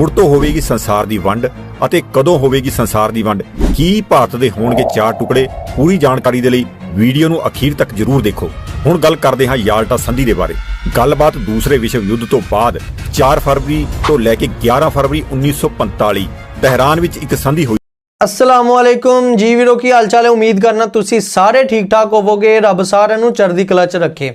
ਮੁੜ ਤੋਂ ਹੋਵੇਗੀ ਸੰਸਾਰ ਦੀ ਵੰਡ ਅਤੇ ਕਦੋਂ ਹੋਵੇਗੀ ਸੰਸਾਰ ਦੀ ਵੰਡ? ਕੀ ਭਾਰਤ ਦੇ ਹੋਣਗੇ ਚਾਰ ਟੁਕੜੇ? ਪੂਰੀ ਜਾਣਕਾਰੀ ਦੇ ਲਈ ਵੀਡੀਓ ਨੂੰ ਅਖੀਰ ਤੱਕ ਜ਼ਰੂਰ ਦੇਖੋ। ਹੁਣ ਗੱਲ ਕਰਦੇ ਹਾਂ ਯਾਲਟਾ ਸੰਧੀ ਦੇ ਬਾਰੇ। ਗੱਲਬਾਤ ਦੂਸਰੇ ਵਿਸ਼ਵ ਯੁੱਧ ਤੋਂ ਬਾਅਦ 4 ਫਰਵਰੀ ਤੋਂ ਲੈ ਕੇ 11 ਫਰਵਰੀ 1945 ਤਹਿਰਾਨ ਵਿੱਚ ਇੱਕ ਸੰਧੀ ਹੋਈ। ਅਸਲਾਮੁਅਲੈਕੁਮ ਜੀ ਵੀਰੋ, ਕੀ ਹਾਲ ਚਾਲ ਹੈ? ਉਮੀਦ ਕਰਨਾ ਤੁਸੀਂ ਸਾਰੇ ਠੀਕ ਠਾਕ ਹੋਵੋਗੇ। ਰੱਬ ਸਾਰਿਆਂ ਨੂੰ ਚੜ੍ਹਦੀ ਕਲਾ 'ਚ ਰੱਖੇ।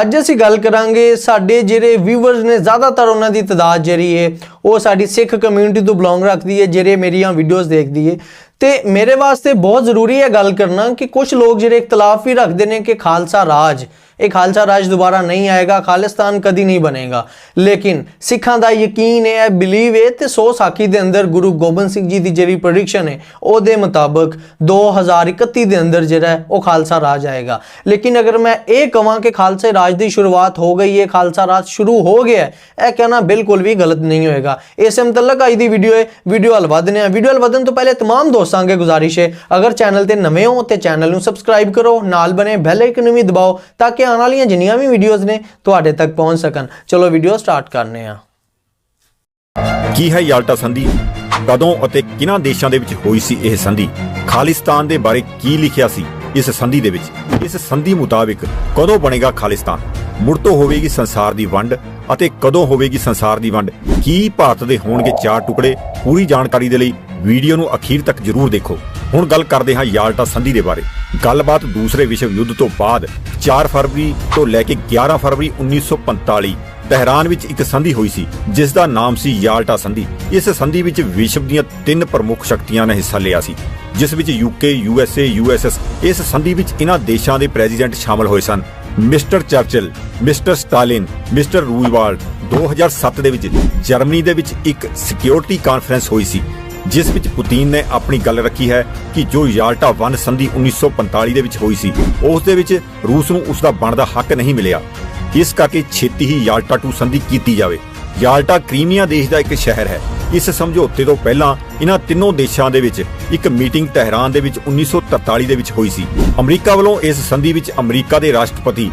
ਅੱਜ ਅਸੀਂ ਗੱਲ ਕਰਾਂਗੇ ਸਾਡੇ ਜਿਹੜੇ ਵਿਊਅਰਸ ਨੇ, ਜ਼ਿਆਦਾਤਰ ਉਹਨਾਂ ਦੀ ਤਦਾਦ ਜਿਹੜੀ ਹੈ ਉਹ ਸਾਡੀ ਸਿੱਖ ਕਮਿਊਨਿਟੀ ਤੋਂ ਬਿਲੋਂਗ ਰੱਖਦੀ ਹੈ ਜਿਹੜੇ ਮੇਰੀਆਂ ਵੀਡੀਓਜ਼ ਦੇਖਦੀ ਹੈ ਤੇ ਮੇਰੇ ਵਾਸਤੇ ਬਹੁਤ ਜ਼ਰੂਰੀ ਹੈ ਗੱਲ ਕਰਨਾ ਕਿ ਕੁਝ ਲੋਕ ਜਿਹੜੇ ਇਖਤਲਾਫ ਵੀ ਰੱਖਦੇ ਨੇ ਕਿ ਖਾਲਸਾ ਰਾਜ ਇਹ ਖਾਲਸਾ ਰਾਜ ਦੁਬਾਰਾ ਨਹੀਂ ਆਏਗਾ ਖਾਲਿਸਤਾਨ ਕਦੀ ਨਹੀਂ ਬਣੇਗਾ ਲੇਕਿਨ ਸਿੱਖਾਂ ਦਾ ਯਕੀਨ ਹੈ ਬਿਲੀਵ ਹੈ ਤੇ ਸੋ ਸਾਖੀ ਦੇ ਅੰਦਰ ਗੁਰੂ ਗੋਬਿੰਦ ਸਿੰਘ ਜੀ ਦੀ ਜਿਹੜੀ ਪ੍ਰੈਡਿਕਸ਼ਨ ਹੈ ਉਹਦੇ ਮੁਤਾਬਕ 2031 ਦੇ ਅੰਦਰ ਜਿਹੜਾ ਹੈ ਉਹ ਖਾਲਸਾ ਰਾਜ ਆਏਗਾ ਲੇਕਿਨ ਅਗਰ ਮੈਂ ਇਹ ਕਹਾਂ ਕਿ ਖਾਲਸੇ ਰਾਜ ਦੀ ਸ਼ੁਰੂਆਤ ਹੋ ਗਈ ਹੈ ਖਾਲਸਾ ਰਾਜ ਸ਼ੁਰੂ ਹੋ ਗਿਆ ਹੈ ਇਹ ਕਹਿਣਾ ਬਿਲਕੁਲ ਵੀ ਗਲਤ ਨਹੀਂ ਹੋਏਗਾ ਇਸੇ ਮੁਤਲਕ ਅੱਜ ਦੀ ਵੀਡੀਓ ਹੈ ਵੀਡੀਓ ਹਲ ਵਧਨੇ ਆ ਵੀਡੀਓ ਹਲ ਵਧਣ ਤੋਂ ਪਹਿਲੇ तमाम ਦੋਸਤਾਂ ਅੱਗੇ ਗੁਜ਼ਾਰਿਸ਼ ਹੈ ਅਗਰ ਚੈਨਲ ਤੇ ਨਵੇਂ ਹੋ ਤੇ ਚੈਨਲ ਨੂੰ ਸਬਸਕ੍ਰਾਈਬ ਕਰੋ ਨਾਲ ਬਨੇ ਬੈਲ ਆਈਕਨ ਵੀ ਦਬਾਓ ਤਾਂ ਕਿ ਆਉਣ ਵਾਲੀਆਂ ਜਿੰਨੀਆਂ ਵੀ ਵੀਡੀਓਜ਼ ਨੇ, ਤੁਹਾਡੇ ਤੱਕ ਪਹੁੰਚ ਸਕਣ। ਚਲੋ ਵੀਡੀਓ ਸਟਾਰਟ ਕਰਨੇ ਆ। ਕੀ ਹੈ ਯਾਲਟਾ ਸੰਧੀ ਕਦੋਂ ਅਤੇ ਕਿਹਨਾਂ ਦੇਸ਼ਾਂ ਦੇ ਵਿੱਚ ਹੋਈ ਸੀ ਇਹ ਸੰਧੀ ਖਾਲਿਸਤਾਨ ਦੇ ਬਾਰੇ ਕੀ ਲਿਖਿਆ ਸੀ ਇਸ ਸੰਧੀ ਦੇ ਵਿੱਚ? ਇਸ ਸੰਧੀ ਮੁਤਾਬਿਕ ਕਦੋਂ ਬਣੇਗਾ ਖਾਲਿਸਤਾਨ? ਮੁੜ ਤੋਂ ਹੋਵੇਗੀ ਸੰਸਾਰ ਦੀ ਵੰਡ ਅਤੇ ਕਦੋਂ ਹੋਵੇਗੀ ਸੰਸਾਰ ਦੀ ਵੰਡ? ਕੀ ਭਾਰਤ ਦੇ ਹੋਣਗੇ ਚਾਰ ਟੁਕੜੇ? ਪੂਰੀ ਜਾਣਕਾਰੀ ਦੇ ਲਈ ਵੀਡੀਓ ਨੂੰ ਅਖੀਰ ਤੱਕ ਜ਼ਰੂਰ ਦੇਖੋ। ਹੁਣ ਗੱਲ ਕਰਦੇ ਹਾਂ ਯਾਲਟਾ ਸੰਧੀ ਦੇ ਬਾਰੇ। ਗੱਲਬਾਤ ਦੂਸਰੇ ਵਿਸ਼ਵ ਯੁੱਧ ਤੋਂ ਬਾਅਦ 4 ਫਰਵਰੀ ਤੋਂ ਲੈ ਕੇ 11 ਫਰਵਰੀ 1945 ਤਹਿਰਾਨ ਵਿੱਚ ਇੱਕ ਸੰਧੀ ਹੋਈ ਸੀ, ਜਿਸ ਦਾ ਨਾਮ ਸੀ ਯਾਲਟਾ ਸੰਧੀ। ਇਸ ਸੰਧੀ ਵਿੱਚ ਵਿਸ਼ਵ ਦੀਆਂ ਤਿੰਨ ਪ੍ਰਮੁੱਖ ਸ਼ਕਤੀਆਂ ਨੇ ਹਿੱਸਾ ਲਿਆ ਸੀ, ਜਿਸ ਵਿੱਚ ਯੂਕੇ ਯੂਐਸਏ ਯੂਐਸਐਸ ਇਸ ਸੰਧੀ ਵਿੱਚ ਇਹਨਾਂ ਦੇਸ਼ਾਂ ਦੇ ਪ੍ਰੈਜ਼ੀਡੈਂਟ ਸ਼ਾਮਲ ਹੋਏ ਸਨ। Mister Churchill, mister Stalin, mister Roosevelt 2007 ਦੇ ਵਿੱਚ ਜਰਮਨੀ ਦੇ ਵਿੱਚ ਇੱਕ ਸਿਕਿਉਰਿਟੀ ਕਾਨਫਰੰਸ ਹੋਈ ਸੀ ਜਿਸ ਵਿੱਚ ਪੁਤਿਨ ਨੇ ਆਪਣੀ ਗੱਲ ਰੱਖੀ ਹੈ ਕਿ ਜੋ ਯਾਲਟਾ ਵਨ ਸੰਧੀ 1945 ਦੇ ਵਿੱਚ ਹੋਈ ਸੀ, ਉਸ ਦੇ ਵਿੱਚ ਰੂਸ ਨੂੰ ਉਸ ਦਾ ਬਣਦਾ ਹੱਕ ਨਹੀਂ ਮਿਲਿਆ। ਇਸ ਕਰਕੇ ਛੇਤੀ ਹੀ ਯਾਲਟਾ ਟੂ ਸੰਧੀ ਕੀਤੀ ਜਾਵੇ। ਯਾਲਟਾ ਕ੍ਰੀਮੀਆ ਦੇਸ਼ ਦਾ ਇੱਕ ਸ਼ਹਿਰ ਹੈ। ਇਸ ਸਮਝੌਤੇ ਤੋਂ ਪਹਿਲਾਂ ਇਹਨਾਂ ਤਿੰਨੋਂ ਦੇਸ਼ਾਂ ਦੇ ਵਿੱਚ ਇੱਕ ਮੀਟਿੰਗ ਤਹਿਰਾਨ ਦੇ ਵਿੱਚ 1943 ਦੇ ਵਿੱਚ ਹੋਈ ਸੀ। ਅਮਰੀਕਾ ਵੱਲੋਂ ਇਸ ਸੰਧੀ ਵਿੱਚ ਅਮਰੀਕਾ ਦੇ ਰਾਸ਼ਟਰਪਤੀ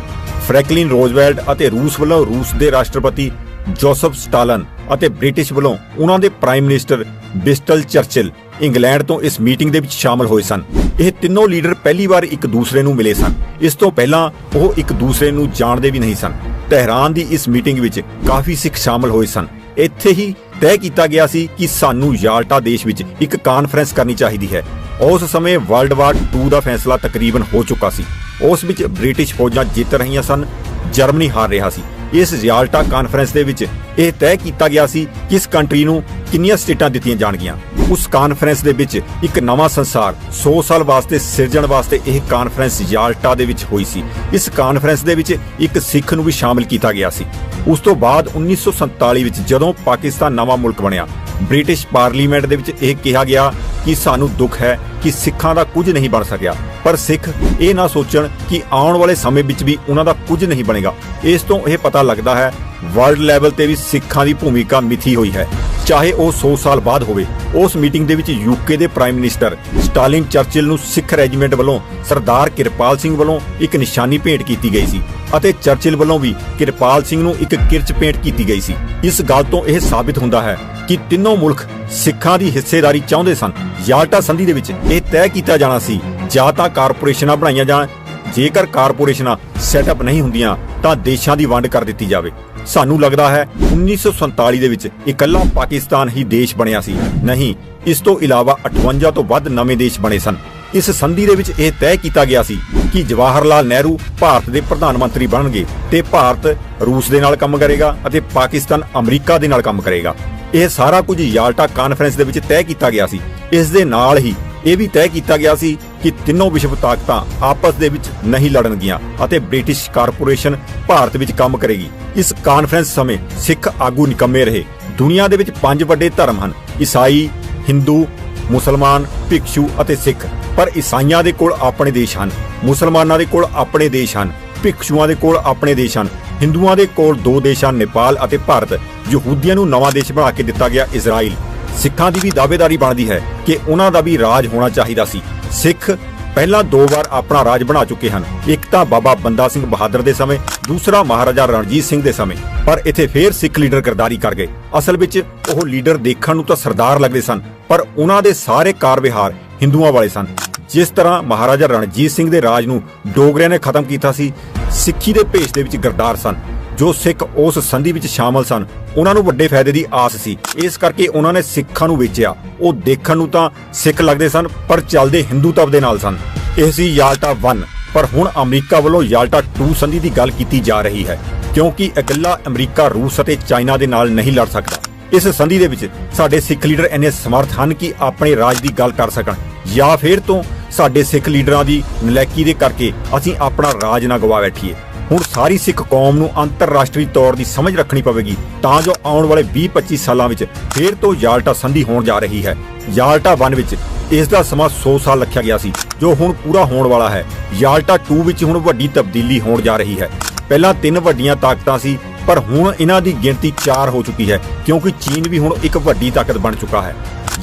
ਫ੍ਰੈਂਕਲਿਨ ਰੋਜ਼ਵੈਲਟ ਅਤੇ ਰੂਸ ਵੱਲੋਂ ਰੂਸ ਦੇ ਰਾਸ਼ਟਰਪਤੀ ਜੋਸਫ ਸਟਾਲਨ ਅਤੇ ਬ੍ਰਿਟਿਸ਼ ਵੱਲੋਂ ਉਹਨਾਂ ਦੇ ਪ੍ਰਾਈਮ ਮਿਨਿਸਟਰ ਬਿਸਟਲ ਚਰਚਿਲ ਇੰਗਲੈਂਡ ਤੋਂ ਇਸ ਮੀਟਿੰਗ ਦੇ ਵਿੱਚ ਸ਼ਾਮਲ ਹੋਏ ਸਨ। ਇਹ ਤਿੰਨੋਂ ਲੀਡਰ ਪਹਿਲੀ ਵਾਰ ਇੱਕ ਦੂਸਰੇ ਨੂੰ ਮਿਲੇ ਸਨ। ਇਸ ਤੋਂ ਪਹਿਲਾਂ ਉਹ ਇੱਕ ਦੂਸਰੇ ਨੂੰ ਜਾਣਦੇ ਵੀ ਨਹੀਂ ਸਨ। ਤਹਿਰਾਨ ਦੀ ਇਸ ਮੀਟਿੰਗ ਵਿੱਚ ਕਾਫੀ ਸਿੱਖ ਸ਼ਾਮਲ ਹੋਏ ਸਨ। ਇੱਥੇ ਹੀ ਤੈਅ ਕੀਤਾ ਗਿਆ ਸੀ ਕਿ ਸਾਨੂੰ ਯਾਲਟਾ ਦੇਸ਼ ਵਿੱਚ ਇੱਕ ਕਾਨਫਰੰਸ ਕਰਨੀ ਚਾਹੀਦੀ ਹੈ। ਉਸ ਸਮੇਂ ਵਰਲਡ ਵਾਰ 2 ਦਾ ਫੈਸਲਾ ਤਕਰੀਬਨ ਹੋ ਚੁੱਕਾ ਸੀ। ਉਸ ਵਿੱਚ ਬ੍ਰਿਟਿਸ਼ ਫੌਜਾਂ ਜਿੱਤ ਰਹੀਆਂ ਸਨ, ਜਰਮਨੀ ਹਾਰ ਰਿਹਾ ਸੀ। ਇਸ ਯਾਲਟਾ ਕਾਨਫਰੰਸ ਦੇ ਵਿੱਚ ਇਹ ਤੈਅ ਕੀਤਾ ਗਿਆ ਸੀ ਕਿ ਇਸ ਕੰਟਰੀ ਨੂੰ ਕਿੰਨੀਆਂ ਸਟੇਟਾਂ ਦਿੱਤੀਆਂ ਜਾਣਗੀਆਂ। ਉਸ ਕਾਨਫਰੰਸ ਦੇ ਵਿੱਚ ਇੱਕ ਨਵਾਂ ਸੰਸਾਰ 100 ਸਾਲ ਵਾਸਤੇ ਸਿਰਜਣ ਵਾਸਤੇ ਇਹ ਕਾਨਫਰੰਸ ਯਾਲਟਾ ਦੇ ਵਿੱਚ ਹੋਈ ਸੀ। ਇਸ ਕਾਨਫਰੰਸ ਦੇ ਵਿੱਚ ਇੱਕ ਸਿੱਖ ਨੂੰ ਵੀ ਸ਼ਾਮਿਲ ਕੀਤਾ ਗਿਆ ਸੀ। ਉਸ ਤੋਂ ਬਾਅਦ 1947 ਵਿੱਚ ਜਦੋਂ ਪਾਕਿਸਤਾਨ ਨਵਾਂ ਮੁਲਕ ਬਣਿਆ ਬ੍ਰਿਟਿਸ਼ ਪਾਰਲੀਮੈਂਟ ਦੇ ਵਿੱਚ ਇਹ ਕਿਹਾ ਗਿਆ ਕਿ ਸਾਨੂੰ ਦੁੱਖ ਹੈ ਕਿ ਸਿੱਖਾਂ ਦਾ ਕੁਝ ਨਹੀਂ ਬਣ ਸਕਿਆ। ਪਰ ਸਿੱਖ ਇਹ ਨਾ ਸੋਚਣ ਕਿ ਆਉਣ ਵਾਲੇ ਸਮੇਂ ਵਿੱਚ ਵੀ ਉਹਨਾਂ ਦਾ ਕੁਝ ਨਹੀਂ ਬਣੇਗਾ। ਇਸ ਤੋਂ ਇਹ ਪਤਾ ਲੱਗਦਾ ਹੈ ਵਰਲਡ ਲੈਵਲ ਤੇ ਵੀ ਸਿੱਖਾਂ ਦੀ ਭੂਮਿਕਾ ਮਿਥੀ ਹੋਈ ਹੈ। ਚਾਹੇ ਉਹ 100 ਸਾਲ ਬਾਅਦ ਹੋਵੇ, ਉਸ ਮੀਟਿੰਗ ਦੇ ਵਿੱਚ ਯੂਕੇ ਦੇ ਪ੍ਰਾਈਮ ਮਿਨਿਸਟਰ ਸਟਾਲਿਨ ਚਰਚਿਲ ਨੂੰ ਸਿੱਖ ਰੈਜੀਮੈਂਟ ਵੱਲੋਂ ਸਰਦਾਰ ਕਿਰਪਾਲ ਸਿੰਘ ਵੱਲੋਂ ਇੱਕ ਨਿਸ਼ਾਨੀ ਭੇਟ ਕੀਤੀ ਗਈ ਸੀ ਅਤੇ ਚਰਚਿਲ ਵੱਲੋਂ ਵੀ ਕਿਰਪਾਲ ਸਿੰਘ ਨੂੰ ਇੱਕ ਕਿਰਚ ਭੇਟ ਕੀਤੀ ਗਈ ਸੀ। ਇਸ ਗੱਲ ਤੋਂ ਇਹ ਸਾਬਿਤ ਹੁੰਦਾ ਹੈ ਕਿ ਤਿੰਨੋਂ ਮੁਲਕ ਸਿੱਖਾਂ ਦੀ ਹਿੱਸੇਦਾਰੀ ਚਾਹੁੰਦੇ ਸਨ। ਯਾਲਟਾ ਸੰਧੀ ਦੇ ਵਿੱਚ ਇਹ ਤੈਅ ਕੀਤਾ ਜਾਣਾ ਸੀ, ਜਾਂ ਤਾਂ ਕਾਰਪੋਰੇਸ਼ਨਾਂ ਬਣਾਈਆਂ ਜਾਣ। ਜੇਕਰ ਕਾਰਪੋਰੇਸ਼ਨਾਂ ਸੈਟਅਪ ਨਹੀਂ ਹੁੰਦੀਆਂ, ਤਾਂ ਦੇਸ਼ਾਂ ਦੀ ਵੰਡ ਕਰ ਦਿੱਤੀ ਜਾਵੇ। ਸਾਨੂੰ ਲੱਗਦਾ ਹੈ 1947 ਦੇ ਵਿੱਚ ਇਕੱਲਾ ਪਾਕਿਸਤਾਨ ਹੀ ਦੇਸ਼ ਬਣਿਆ ਸੀ। ਨਹੀਂ, ਇਸ ਤੋਂ ਇਲਾਵਾ 58 ਤੋਂ ਵੱਧ ਨਵੇਂ ਦੇਸ਼ ਬਣੇ ਸਨ। ਇਸ ਸੰਧੀ ਦੇ ਵਿੱਚ ਇਹ ਤੈਅ ਕੀਤਾ ਗਿਆ ਸੀ ਕਿ ਜਵਾਹਰ ਲਾਲ ਨਹਿਰੂ ਭਾਰਤ ਦੇ ਪ੍ਰਧਾਨ ਮੰਤਰੀ ਬਣਨਗੇ ਤੇ ਭਾਰਤ ਰੂਸ ਦੇ ਨਾਲ ਕੰਮ ਕਰੇਗਾ ਅਤੇ ਪਾਕਿਸਤਾਨ ਅਮਰੀਕਾ ਦੇ ਨਾਲ ਕੰਮ ਕਰੇਗਾ। ਇਹ ਸਾਰਾ ਕੁਝ ਯਾਲਟਾ ਕਾਨਫਰੰਸ ਦੇ ਵਿੱਚ ਤੈਅ ਕੀਤਾ ਗਿਆ ਸੀ। ਇਸ ਦੇ ਨਾਲ ਹੀ ਇਹ ਵੀ ਤੈਅ ਕੀਤਾ ਗਿਆ ਸੀ ਕਿ ਤਿੰਨੋਂ ਵਿਸ਼ਵ ਤਾਕਤਾਂ ਆਪਸ ਦੇ ਵਿੱਚ ਨਹੀਂ ਲੜਨਗੀਆਂ ਅਤੇ ਬ੍ਰਿਟਿਸ਼ ਕਾਰਪੋਰੇਸ਼ਨ ਭਾਰਤ ਵਿੱਚ ਕੰਮ ਕਰੇਗੀ। ਇਸ ਕਾਨਫਰੰਸ ਸਮੇਂ ਸਿੱਖ ਆਗੂ ਨਿਕੰਮੇ ਰਹੇ। ਦੁਨੀਆ ਦੇ ਵਿੱਚ ਪੰਜ ਵੱਡੇ ਧਰਮ ਹਨ, ਈਸਾਈ, ਹਿੰਦੂ, ਮੁਸਲਮਾਨ, ਭਿਕਸ਼ੂ ਅਤੇ ਸਿੱਖ। ਪਰ ਈਸਾਈਆਂ ਦੇ ਕੋਲ ਆਪਣੇ ਦੇਸ਼ ਹਨ, ਮੁਸਲਮਾਨਾਂ ਦੇ ਕੋਲ ਆਪਣੇ ਦੇਸ਼ ਹਨ, ਭਿਕਸ਼ੂਆਂ ਦੇ ਕੋਲ ਆਪਣੇ ਦੇਸ਼ ਹਨ। ਹਿੰਦੂਆਂ ਦੇ ਕੋਲ ਦੋ ਦੇਸ਼ ਹਨ, ਨੇਪਾਲ ਅਤੇ ਭਾਰਤ। ਯਹੂਦੀਆਂ ਨੂੰ ਨਵਾਂ ਦੇਸ਼ ਬਣਾ ਕੇ ਦਿੱਤਾ ਗਿਆ ਇਜ਼ਰਾਈਲ। ਸਿੱਖਾਂ ਦੀ ਵੀ ਦਾਅਵੇਦਾਰੀ ਬਣਦੀ ਹੈ ਕਿ ਉਹਨਾਂ ਦਾ ਵੀ ਰਾਜ ਹੋਣਾ ਚਾਹੀਦਾ ਸੀ। ਸਿੱਖ ਪਹਿਲਾਂ ਦੋ ਵਾਰ ਆਪਣਾ ਰਾਜ ਬਣਾ ਚੁੱਕੇ ਹਨ। ਇੱਕ ਤਾਂ ਬਾਬਾ ਬੰਦਾ ਸਿੰਘ ਬਹਾਦਰ ਦੇ ਸਮੇਂ, ਦੂਸਰਾ ਮਹਾਰਾਜਾ ਰਣਜੀਤ ਸਿੰਘ ਦੇ ਸਮੇਂ। ਪਰ ਇੱਥੇ ਫੇਰ ਸਿੱਖ ਲੀਡਰ ਗਰਦਾਰੀ ਕਰ ਗਏ। ਅਸਲ ਵਿੱਚ ਉਹ ਲੀਡਰ ਦੇਖਣ ਨੂੰ ਤਾਂ ਸਰਦਾਰ ਲੱਗਦੇ ਸਨ, ਪਰ ਉਹਨਾਂ ਦੇ ਸਾਰੇ ਕਾਰ ਵਿਹਾਰ ਹਿੰਦੂਆਂ ਵਾਲੇ ਸਨ। ਜਿਸ ਤਰ੍ਹਾਂ ਮਹਾਰਾਜਾ ਰਣਜੀਤ ਸਿੰਘ ਦੇ ਰਾਜ ਨੂੰ ਡੋਗਰਿਆਂ ਨੇ ਖਤਮ ਕੀਤਾ ਸੀ, ਸਿੱਖੀ ਦੇ ਭੇਸ ਦੇ ਵਿੱਚ ਗਰਦਾਰ ਸਨ। ਜੋ ਸਿੱਖ ਉਸ ਸੰਧੀ ਵਿੱਚ ਸ਼ਾਮਲ ਸਨ, ਉਹਨਾਂ ਨੂੰ ਵੱਡੇ ਫਾਇਦੇ ਦੀ ਆਸ ਸੀ। ਇਸ ਕਰਕੇ ਉਹਨਾਂ ਨੇ ਸਿੱਖਾਂ ਨੂੰ ਵੇਚਿਆ। ਉਹ ਦੇਖਣ ਨੂੰ ਤਾਂ ਸਿੱਖ ਲੱਗਦੇ ਸਨ, ਪਰ ਚੱਲਦੇ ਹਿੰਦੂ ਤਬ ਦੇ ਨਾਲ ਸਨ। ਇਹ ਸੀ ਯਾਲਟਾ 1 ਪਰ ਹੁਣ ਅਮਰੀਕਾ ਵੱਲੋਂ ਯਾਲਟਾ 2 ਸੰਧੀ ਦੀ ਗੱਲ ਕੀਤੀ ਜਾ ਰਹੀ ਹੈ, ਕਿਉਂਕਿ ਇਕੱਲਾ ਅਮਰੀਕਾ, ਰੂਸ ਅਤੇ ਚਾਈਨਾ ਦੇ ਨਾਲ ਨਹੀਂ ਲੜ ਸਕਦਾ। ਇਸ ਸੰਧੀ ਦੇ ਵਿੱਚ ਸਾਡੇ ਸਿੱਖ ਲੀਡਰ ਇੰਨੇ ਸਮਰਥ ਹਨ ਕਿ ਆਪਣੇ ਰਾਜ ਦੀ ਗੱਲ ਕਰ ਸਕਣ, ਜਾਂ ਫਿਰ ਤੋਂ ਸਾਡੇ ਸਿੱਖ ਲੀਡਰਾਂ ਦੀ ਨਲੈਕੀ ਦੇ ਕਰਕੇ ਅਸੀਂ ਆਪਣਾ ਰਾਜ ਨਾ ਗਵਾ ਬੈਠੀਏ। ਹੁਣ ਸਾਰੀ ਸਿੱਖ ਕੌਮ ਨੂੰ ਅੰਤਰਰਾਸ਼ਟਰੀ ਤੌਰ ਦੀ ਸਮਝ ਰੱਖਣੀ ਪਵੇਗੀ। ਤਾਂ ਜੋ ਆਉਣ ਵਾਲੇ 20-25 ਸਾਲਾਂ ਵਿੱਚ ਫੇਰ ਤੋਂ ਯਾਲਟਾ ਸੰਧੀ ਹੋਣ ਜਾ ਰਹੀ ਹੈ। ਯਾਲਟਾ 1 ਵਿੱਚ ਇਸ ਦਾ ਸਮਾਂ 100 ਸਾਲ ਰੱਖਿਆ ਗਿਆ ਸੀ, ਜੋ ਹੁਣ ਪੂਰਾ ਹੋਣ ਵਾਲਾ ਹੈ। ਯਾਲਟਾ 2 ਵਿੱਚ ਹੁਣ ਵੱਡੀ ਤਬਦੀਲੀ ਹੋਣ ਜਾ ਰਹੀ ਹੈ। ਪਹਿਲਾਂ ਤਿੰਨ ਵੱਡੀਆਂ ਤਾਕਤਾਂ ਸੀ, ਪਰ ਹੁਣ ਇਹਨਾਂ ਦੀ ਗਿਣਤੀ 4 ਹੋ ਚੁੱਕੀ ਹੈ, ਕਿਉਂਕਿ ਚੀਨ ਵੀ ਹੁਣ ਇੱਕ ਵੱਡੀ ਤਾਕਤ ਬਣ ਚੁੱਕਾ ਹੈ।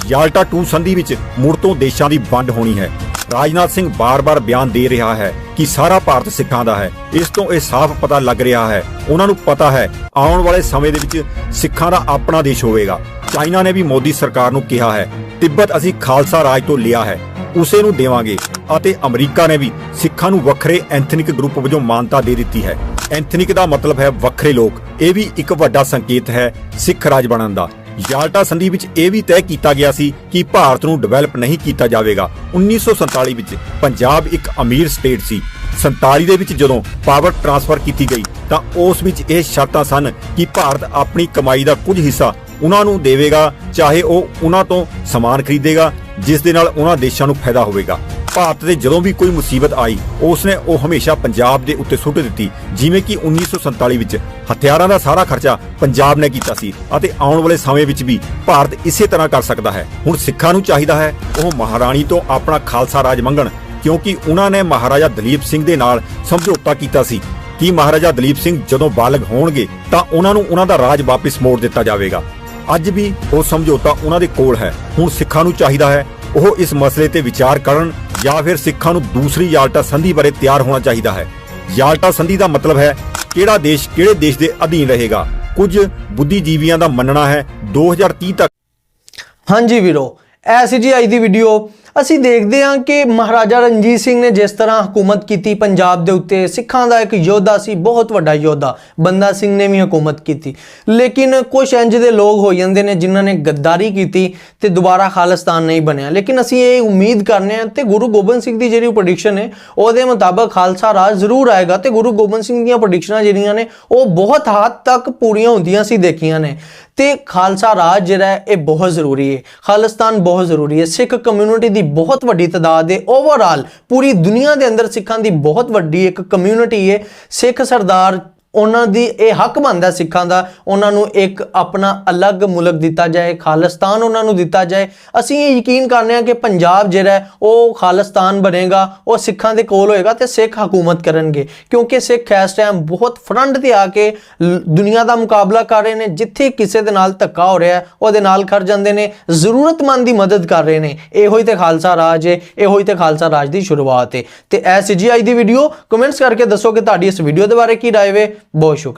ਯਾਲਟਾ 2 ਸੰਧੀ ਵਿੱਚ ਮੁੜ ਤੋਂ ਦੇਸ਼ਾਂ ਦੀ ਵੰਡ ਹੋਣੀ ਹੈ। ਰਾਜਨਾਥ ਸਿੰਘ ਬਾਰ-ਬਾਰ ਬਿਆਨ ਦੇ ਰਿਹਾ ਹੈ ਕਿ ਸਾਰਾ ਭਾਰਤ ਸਿੱਖਾਂ ਦਾ ਹੈ। ਇਸ ਤੋਂ ਇਹ ਸਾਫ਼ ਪਤਾ ਲੱਗ ਰਿਹਾ ਹੈ। ਉਹਨਾਂ ਨੂੰ ਪਤਾ ਹੈ, ਆਉਣ ਵਾਲੇ ਸਮੇਂ ਦੇ ਵਿੱਚ ਸਿੱਖਾਂ ਦਾ ਆਪਣਾ ਦੇਸ਼ ਹੋਵੇਗਾ। ਚਾਈਨਾ ਨੇ ਵੀ ਮੋਦੀ ਸਰਕਾਰ ਨੂੰ ਕਿਹਾ ਹੈ, ਤਿੱਬਤ ਅਸੀਂ ਖਾਲਸਾ ਰਾਜ ਤੋਂ ਲਿਆ ਹੈ, ਉਸੇ ਨੂੰ ਦੇਵਾਂਗੇ। ਅਤੇ ਅਮਰੀਕਾ ਨੇ ਵੀ ਸਿੱਖਾਂ ਨੂੰ ਵੱਖਰੇ ਐਂਥਨਿਕ ਗਰੁੱਪ ਵਜੋਂ ਮਾਨਤਾ ਦੇ ਦਿੱਤੀ ਹੈ। ਐਂਥਨਿਕ ਦਾ ਮਤਲਬ ਹੈ ਵੱਖਰੇ ਲੋਕ। ਇਹ ਵੀ ਇੱਕ ਵੱਡਾ ਸੰਕੇਤ ਹੈ ਸਿੱਖ ਰਾਜ ਬਣਨ ਦਾ। ਯਾਲਟਾ ਸੰਧੀ ਵਿੱਚ ਇਹ ਵੀ ਤੈਅ ਕੀਤਾ ਗਿਆ ਸੀ ਕਿ ਭਾਰਤ ਨੂੰ ਡਿਵੈਲਪ ਨਹੀਂ ਕੀਤਾ ਜਾਵੇਗਾ। 1947 ਵਿੱਚ ਪੰਜਾਬ ਇੱਕ ਅਮੀਰ ਸਟੇਟ ਸੀ। 47 ਦੇ ਵਿੱਚ ਜਦੋਂ ਪਾਵਰ ਟਰਾਂਸਫਰ ਕੀਤੀ ਗਈ, ਤਾਂ ਉਸ ਵਿੱਚ ਇਹ ਸ਼ਰਤਾਂ ਸਨ ਕਿ ਭਾਰਤ ਆਪਣੀ ਕਮਾਈ ਦਾ ਕੁਝ ਹਿੱਸਾ ਉਹਨਾਂ ਨੂੰ ਦੇਵੇਗਾ, ਚਾਹੇ ਉਹ ਉਹਨਾਂ ਤੋਂ ਸਮਾਨ ਖਰੀਦੇਗਾ, ਜਿਸ ਦੇ ਨਾਲ ਉਹਨਾਂ ਦੇਸ਼ਾਂ ਨੂੰ ਫਾਇਦਾ ਹੋਵੇਗਾ। ਭਾਰਤ ਦੇ ਜਦੋਂ ਵੀ ਕੋਈ ਮੁਸੀਬਤ ਆਈ ਉਸ ਨੇ ਉਹ ਹਮੇਸ਼ਾ ਪੰਜਾਬ ਦੇ ਉੱਤੇ ਸੁੱਟ ਦਿੱਤੀ, ਜਿਵੇਂ ਕਿ 1947 ਵਿੱਚ ਹਥਿਆਰਾਂ ਦਾ ਸਾਰਾ ਖਰਚਾ ਪੰਜਾਬ ਨੇ ਕੀਤਾ ਸੀ ਅਤੇ ਆਉਣ ਵਾਲੇ ਸਮੇਂ ਵਿੱਚ ਵੀ ਭਾਰਤ ਇਸੇ ਤਰ੍ਹਾਂ ਕਰ ਸਕਦਾ ਹੈ। ਹੁਣ ਸਿੱਖਾਂ ਨੂੰ ਚਾਹੀਦਾ ਹੈ ਉਹ ਮਹਾਰਾਣੀ ਤੋਂ ਆਪਣਾ ਖਾਲਸਾ ਰਾਜ ਮੰਗਣ, ਕਿਉਂਕਿ ਉਹਨਾਂ ਨੇ ਮਹਾਰਾਜਾ ਦਲੀਪ ਸਿੰਘ ਦੇ ਨਾਲ ਸਮਝੌਤਾ ਕੀਤਾ ਸੀ ਕਿ ਮਹਾਰਾਜਾ ਦਲੀਪ ਸਿੰਘ ਜਦੋਂ ਬਾਲਗ ਹੋਣਗੇ ਤਾਂ ਉਹਨਾਂ ਨੂੰ ਉਹਨਾਂ ਦਾ ਰਾਜ ਵਾਪਸ ਮੋੜ ਦਿੱਤਾ ਜਾਵੇਗਾ। ਅੱਜ ਵੀ ਉਹ ਸਮਝੌਤਾ ਉਹਨਾਂ ਦੇ ਕੋਲ ਹੈ। ਹੁਣ ਸਿੱਖਾਂ ਨੂੰ ਚਾਹੀਦਾ ਹੈ ਉਹ ਇਸ ਮਸਲੇ ਤੇ ਵਿਚਾਰ ਕਰਨ ਜਾਂ ਫਿਰ ਸਿੱਖਾਂ ਨੂੰ ਦੂਸਰੀ ਯਾਲਟਾ ਸੰਧੀ ਬਾਰੇ ਤਿਆਰ ਹੋਣਾ ਚਾਹੀਦਾ ਹੈ। ਯਾਲਟਾ ਸੰਧੀ ਦਾ ਮਤਲਬ ਹੈ ਕਿਹੜਾ ਦੇਸ਼ ਕਿਹੜੇ ਦੇਸ਼ ਦੇ ਅਧੀਨ ਰਹੇਗਾ। ਕੁਝ ਬੁੱਧੀਜੀਵੀਆਂ ਦਾ ਮੰਨਣਾ ਹੈ 2030 ਤੱਕ। ਹਾਂਜੀ ਵੀਰੋ ਐਸੀ ਜੀ ਅੱਜ ਦੀ ਵੀਡੀਓ ਅਸੀਂ ਦੇਖਦੇ ਹਾਂ ਕਿ ਮਹਾਰਾਜਾ ਰਣਜੀਤ ਸਿੰਘ ਨੇ ਜਿਸ ਤਰ੍ਹਾਂ ਹਕੂਮਤ ਕੀਤੀ ਪੰਜਾਬ ਦੇ ਉੱਤੇ, ਸਿੱਖਾਂ ਦਾ ਇੱਕ ਯੋਧਾ ਸੀ, ਬਹੁਤ ਵੱਡਾ ਯੋਧਾ, ਬੰਦਾ ਸਿੰਘ ਨੇ ਵੀ ਹਕੂਮਤ ਕੀਤੀ। ਲੇਕਿਨ ਕੁਝ ਇੰਜ ਦੇ ਲੋਕ ਹੋ ਜਾਂਦੇ ਨੇ ਜਿਨ੍ਹਾਂ ਨੇ ਗੱਦਾਰੀ ਕੀਤੀ ਤੇ ਦੁਬਾਰਾ ਖਾਲਿਸਤਾਨ ਨਹੀਂ ਬਣਿਆ। ਲੇਕਿਨ ਅਸੀਂ ਇਹ ਉਮੀਦ ਕਰਨੇ ਆ ਤੇ ਗੁਰੂ ਗੋਬਿੰਦ ਸਿੰਘ ਦੀ ਜਿਹੜੀ ਪ੍ਰੈਡਿਕਸ਼ਨ ਹੈ ਉਹਦੇ ਮੁਤਾਬਕ ਖਾਲਸਾ ਰਾਜ ਜ਼ਰੂਰ ਆਏਗਾ ਤੇ ਗੁਰੂ ਗੋਬਿੰਦ ਸਿੰਘ ਦੀਆਂ ਪ੍ਰੈਡਿਕਸ਼ਨਾਂ ਜਿਹੜੀਆਂ ਨੇ, ਉਹ ਬਹੁਤ ਹੱਦ ਤੱਕ ਪੂਰੀਆਂ ਹੁੰਦੀਆਂ ਸੀ, ਦੇਖੀਆਂ ਨੇ। ਤੇ ਖਾਲਸਾ ਰਾਜ ਜਿਹੜਾ ਇਹ ਬਹੁਤ ਜ਼ਰੂਰੀ ਹੈ। ਖਾਲਿਸਤਾਨ ਬਹੁਤ ਜ਼ਰੂਰੀ ਹੈ। ਸਿੱਖ ਕਮਿਊਨਿਟੀ ਦੀ ਬਹੁਤ ਵੱਡੀ ਤਾਦਾਦ ਹੈ। ਓਵਰਆਲ ਪੂਰੀ ਦੁਨੀਆ ਦੇ ਅੰਦਰ ਸਿੱਖਾਂ ਦੀ ਬਹੁਤ ਵੱਡੀ ਇੱਕ ਕਮਿਊਨਿਟੀ ਹੈ। ਸਿੱਖ ਸਰਦਾਰ ਉਹਨਾਂ ਦੀ ਇਹ ਹੱਕ ਬਣਦਾ ਸਿੱਖਾਂ ਦਾ, ਉਹਨਾਂ ਨੂੰ ਇੱਕ ਆਪਣਾ ਅਲੱਗ ਮੁਲਕ ਦਿੱਤਾ ਜਾਏ, ਖਾਲਿਸਤਾਨ ਉਹਨਾਂ ਨੂੰ ਦਿੱਤਾ ਜਾਏ। ਅਸੀਂ ਇਹ ਯਕੀਨ ਕਰਨੇ ਆ ਕਿ ਪੰਜਾਬ ਜਿਹੜਾ ਉਹ ਖਾਲਿਸਤਾਨ ਬਣੇਗਾ, ਉਹ ਸਿੱਖਾਂ ਦੇ ਕੋਲ ਹੋਏਗਾ ਤੇ ਸਿੱਖ ਹਕੂਮਤ ਕਰਨਗੇ। ਕਿਉਂਕਿ ਸਿੱਖ ਇਸ ਟਾਈਮ ਬਹੁਤ ਫਰੰਟ ਤੇ ਆ ਕੇ ਦੁਨੀਆ ਦਾ ਮੁਕਾਬਲਾ ਕਰ ਰਹੇ ਨੇ, ਜਿੱਥੇ ਕਿਸੇ ਦੇ ਨਾਲ ਧੱਕਾ ਹੋ ਰਿਹਾ ਉਹਦੇ ਨਾਲ ਖੜ ਜਾਂਦੇ ਨੇ, ਜ਼ਰੂਰਤਮੰਦ ਦੀ ਮਦਦ ਕਰ ਰਹੇ ਨੇ। ਇਹੋ ਹੀ ਤੇ ਖਾਲਸਾ ਰਾਜ ਹੈ ਇਹੋ ਹੀ ਤੇ ਖਾਲਸਾ ਰਾਜ ਦੀ ਸ਼ੁਰੂਆਤ ਹੈ ਤੇ ਐ ਸੀ ਜੀ ਅੱਜ ਦੀ ਵੀਡੀਓ ਕਮੈਂਟਸ ਕਰਕੇ ਦੱਸੋ ਕਿ ਤੁਹਾਡੀ ਇਸ ਵੀਡੀਓ ਦੇ ਬਾਰੇ ਕੀ ਰਾਏ ਵੇ? ਬਹੁਤ ਸ਼ੁਕਰੀਆ